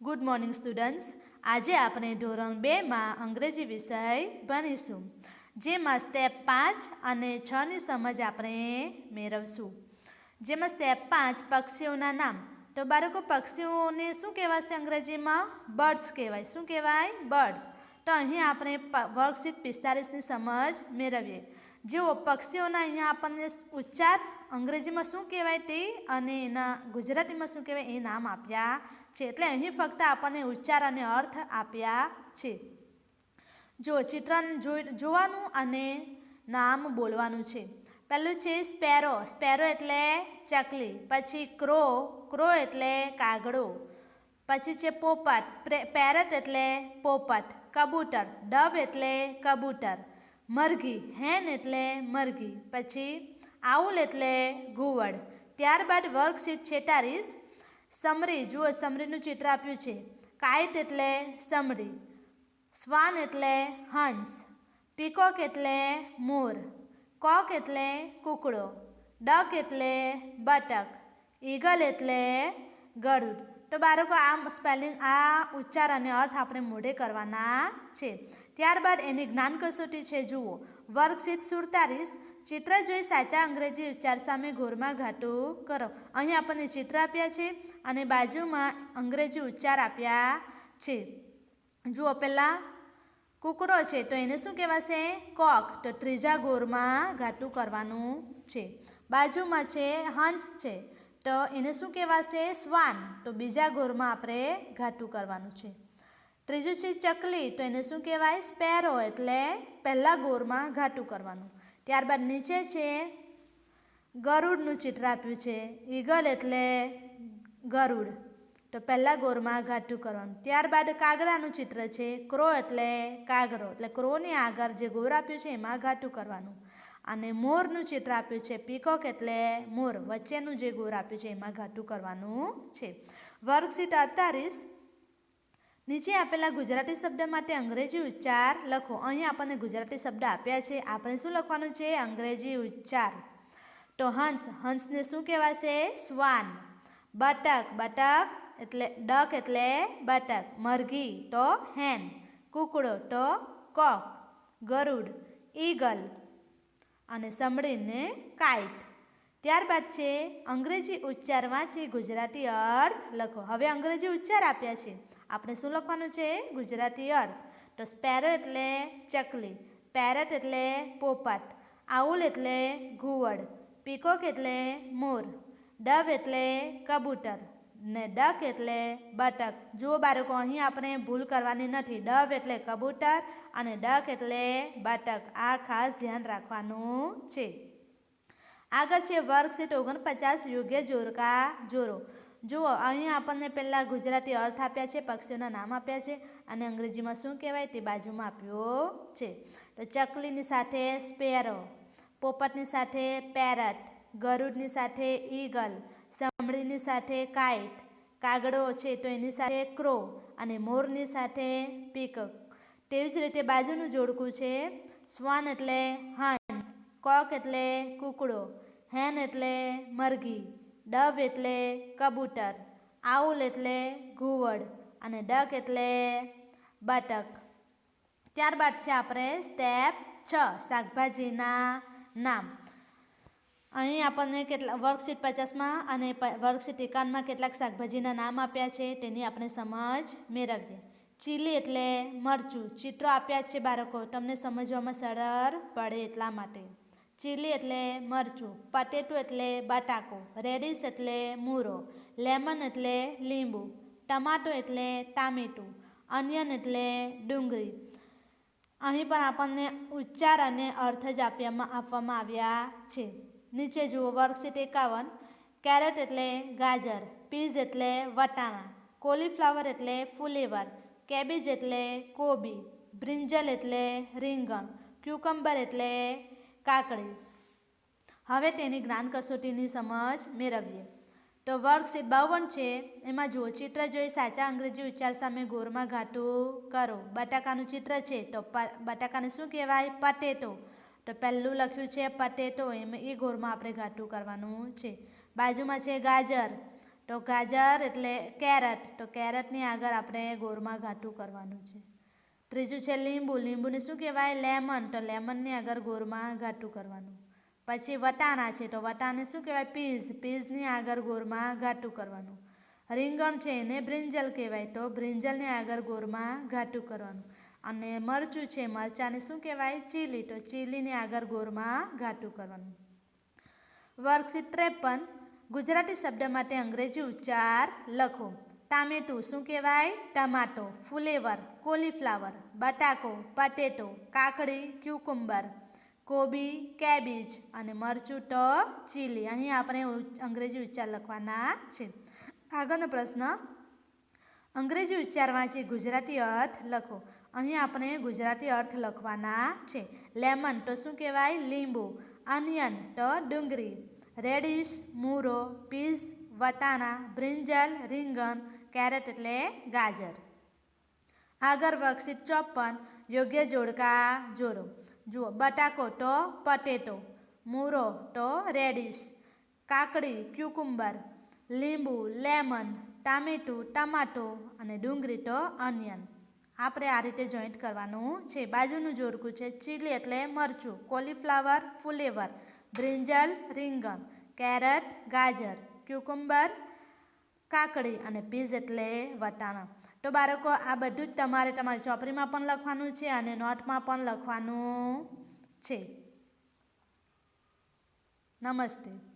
Good morning students આજે આપણે ધોરણ બેમાં અંગ્રેજી વિષય ભણીશું, જેમાં સ્ટેપ પાંચ અને છની સમજ આપણે મેળવશું. જેમાં સ્ટેપ પાંચ પક્ષીઓના નામ. તો બાળકો, પક્ષીઓને શું કહેવાશે અંગ્રેજીમાં? બર્ડ્સ કહેવાય. શું કહેવાય? બર્ડ્સ તો અહીં આપણે વર્કશીટ પિસ્તાલીસની સમજ મેળવીએ. જેઓ, પક્ષીઓના અહીંયા આપણને ઉચ્ચાર અંગ્રેજીમાં શું કહેવાય તે અને એના ગુજરાતીમાં શું કહેવાય એ નામ આપ્યા છે. એટલે અહીં ફક્ત આપણને ઉચ્ચાર અને અર્થ આપ્યા છે. જો ચિત્રણ જોવાનું અને નામ બોલવાનું છે. પહેલું છે સ્પેરો. સ્પેરો એટલે ચકલી. પછી ક્રો. ક્રો એટલે કાગડો. પછી છે પોપટ. પ્રે- પેરટ એટલે પોપટ. કબૂતર. ડવ એટલે કબૂતર. મરઘી. હેન એટલે મરઘી. પછી આઉલ એટલે ઘુવડ. ત્યારબાદ વર્કશીટ છેતાલીસ સમરી, જુઓ સમરીનું ચિત્ર આપ્યું છે. કાઇટ એટલે સમરી, સ્વાન એટલે હંસ, પીકોક એટલે મોર, કોક એટલે કૂકડો, ડક એટલે બટક, ઈગલ એટલે ગરુડ તો બાળકો, આ સ્પેલિંગ, આ ઉચ્ચાર અને અર્થ આપણે મોઢે કરવાના છે. ત્યારબાદ એની જ્ઞાન કસોટી છે, જુઓ. વર્કશીટ સુડતાલીસ, ચિત્ર જોઈ સાચા અંગ્રેજી ઉચ્ચાર સામે ઘોરમાં ઘાટું કરો. અહીં આપણને ચિત્ર આપ્યા છે અને બાજુમાં અંગ્રેજી ઉચ્ચાર આપ્યા છે. જુઓ, પહેલાં કૂકરો છે, તો એને શું કહેવાશે? કોક. તો ત્રીજા ગોરમાં ઘાટું કરવાનું છે. બાજુમાં છે, હંસ છે. તો એને શું કહેવાશે? શ્વાન. તો બીજા ગોરમાં આપણે ઘાટું કરવાનું છે. ત્રીજું છે ચકલી. તો એને શું કહેવાય? સ્પેરો. એટલે પહેલા ગોરમાં ઘાટું કરવાનું. ત્યારબાદ નીચે છે ગરુડનું ચિત્ર આપ્યું છે. ઈગલ એટલે ગરુડ. તો પહેલાં ગોરમાં ઘાટું કરવાનું. ત્યારબાદ કાગડાનું ચિત્ર છે. ક્રો એટલે કાગડો. એટલે ક્રોની આગળ જે ગોર આપ્યું છે, એમાં ઘાટું કરવાનું. અને મોરનું ચિત્ર આપ્યું છે પીકોક એટલે મોર, વચ્ચેનું જે ગોર આપ્યું છે એમાં ઘાટું કરવાનું છે. વર્કશીટ અડતાલીસ. નીચે આપેલા ગુજરાતી શબ્દ માટે અંગ્રેજી ઉચ્ચાર લખો. અહીં આપણને ગુજરાતી શબ્દ આપ્યા છે. આપણે શું લખવાનું છે? અંગ્રેજી ઉચ્ચાર. તો હંસ, હંસને શું કહેવાશે? શ્વાન. બટક બટક એટલે ડક એટલે બટક. મરઘી, તો હેન કુકડો, તો કોક. ગરુડ, ઈગલ. અને સાંભળીને કાઇટ ત્યારબાદ છે, અંગ્રેજી ઉચ્ચાર વાંચી ગુજરાતી અર્થ લખો. હવે અંગ્રેજી ઉચ્ચાર આપ્યા છે. આપણે શું લખવાનું છે? ગુજરાતી અર્થ. તો સ્પેરો એટલે ચકલી, પેરટ એટલે પોપટ, આઉલ એટલે ઘુવડ, પીકોક એટલે મોર, ડવ એટલે કબૂતર ને ડક એટલે બતક જુઓ બાળકો, અહીં આપણે ભૂલ કરવાની નથી. ડવ એટલે કબૂતર અને ડક એટલે બતક આ ખાસ ધ્યાન રાખવાનું છે. આગળ છે વર્કશીટ ઓગણપચાસ યોગ્ય જોરકા જોરો. જુઓ, અહીં આપણને પહેલાં ગુજરાતી અર્થ આપ્યા છે, પક્ષીઓના નામ આપ્યા છે અને અંગ્રેજીમાં શું કહેવાય તે બાજુમાં આપ્યો છે. તો ચકલીની સાથે સ્પેરો, પોપટની સાથે પેરટ, ગરુડની સાથે ઈગલ સમડીની સાથે કાઇટ, કાગડો છે તો એની સાથે ક્રો અને મોરની સાથે પીકક તેવી જ રીતે બાજુનું જોડકું છે સ્વાન એટલે હંસ, કોક એટલે કૂકડો, હેન એટલે મરઘી, ડવ એટલે કબૂતર, આઉલ એટલે ઘુવડ અને ડક એટલે બતક ત્યારબાદ છે આપણે સ્ટેપ છ, શાકભાજીના નામ. અહીં આપણને કેટલા વર્કશીટ પચાસમાં અને વર્કશીટ એકાવનમાં કેટલાક શાકભાજીના નામ આપ્યા છે, તેની આપણે સમજ મેળવીએ. ચીલી એટલે મરચું, ચિત્રો આપ્યા જ છે બાળકો, તમને સમજવામાં સરળ પડે એટલા માટે. ચીલી એટલે મરચું પટેટું એટલે બટાકો રેડિશ એટલે મૂરો લેમન એટલે લીંબુ ટમાટો એટલે ટામેટું અનિયન એટલે ડુંગળી. અહીં પણ આપણને ઉચ્ચાર અને અર્થ જ આપ્યામાં, આપવામાં આવ્યા છે. નીચે જુઓ વર્કશીટ એકાવન કેરેટ એટલે ગાજર પીઝ એટલે વટાણા કોલીફ્લાવર એટલે ફુલેવર કેબેજ એટલે કોબી બ્રિંજલ એટલે રીંગણ ક્યુકમ્બર એટલે કાકડી. હવે તેની જ્ઞાન કસોટીની સમજ મેળવીએ. તો વર્કશીટ બાવન છે, એમાં જુઓ, ચિત્ર જોઈ સાચા અંગ્રેજી ઉચ્ચાર સામે ગોરમાં ઘાટું કરો. બટાકાનું ચિત્ર છે, તો બટાકાને શું કહેવાય? પટેટો તો પહેલું લખ્યું છે પટેટો એમ એ ગોળમાં આપણે ઘાટું કરવાનું છે. બાજુમાં છે ગાજર તો ગાજર એટલે કેરેટ, તો કેરેટની આગળ આપણે ગોળમાં ઘાટું કરવાનું છે. ત્રીજું છે લીંબુ, લીંબુને શું કહેવાય? લેમન, તો લેમનની આગળ ગોળમાં ઘાટું કરવાનું. પછી વટાણા છે, તો વટાને શું કહેવાય? પીઝ, પીઝની આગળ ગોળમાં ઘાટું કરવાનું. રીંગણ છે એને બ્રિંજલ કહેવાય, તો બ્રિંજલની આગળ ગોળમાં ઘાટું કરવાનું. અને મરચું છે, મરચાંને શું કહેવાય? ચીલી. તો ચીલીને આગળ ગોરમાં ઘાટું કરવાનું. વર્કશીટ ત્રેપન. ગુજરાતી શબ્દ માટે અંગ્રેજી ઉચ્ચાર લખો. ટામેટું શું કહેવાય? ટમાટો. ફુલેવર, કોલીફ્લાવર, બટાકો, પટેટો, કાકડી ક્યુકુંબર કોબી, કેબીજ અને મરચું ટ ચીલી. અહીં આપણે અંગ્રેજી ઉચ્ચાર લખવાના છે. આગળનો પ્રશ્ન. અંગ્રેજી ઉચ્ચાર વાંચી ગુજરાતી અર્થ લખો. અહીં આપણે ગુજરાતી અર્થ લખવાના છે. લેમન તો શું કહેવાય? લીંબુ. અનિયન તો ડુંગળી. રેડિશ મૂરો પીઝ વટાણા બ્રિંજલ રીંગણ કેરેટ એટલે ગાજર. આગળ વર્કશીટ ચોપન યોગ્ય જોડકા જોડો. જુઓ, બટાકો તો પટેટો મૂરો તો રેડિશ કાકડી ક્યુકુંબર લીંબુ લેમન ટામેટું, ટમાટો અને ડુંગળી તો અનિયન આપણે આ રીતે જોઈન્ટ કરવાનું છે. બાજુનું જોડકું છે ચીલી એટલે મરચું કોલીફ્લાવર ફુલેવર બ્રિંજલ રીંગણ કેરટ ગાજર ક્યુકુંબર કાકડી અને પીઝ એટલે વટાણા. તો બાળકો, આ બધું જ તમારે તમારી ચોપડીમાં પણ લખવાનું છે અને નોટમાં પણ લખવાનું છે. નમસ્તે.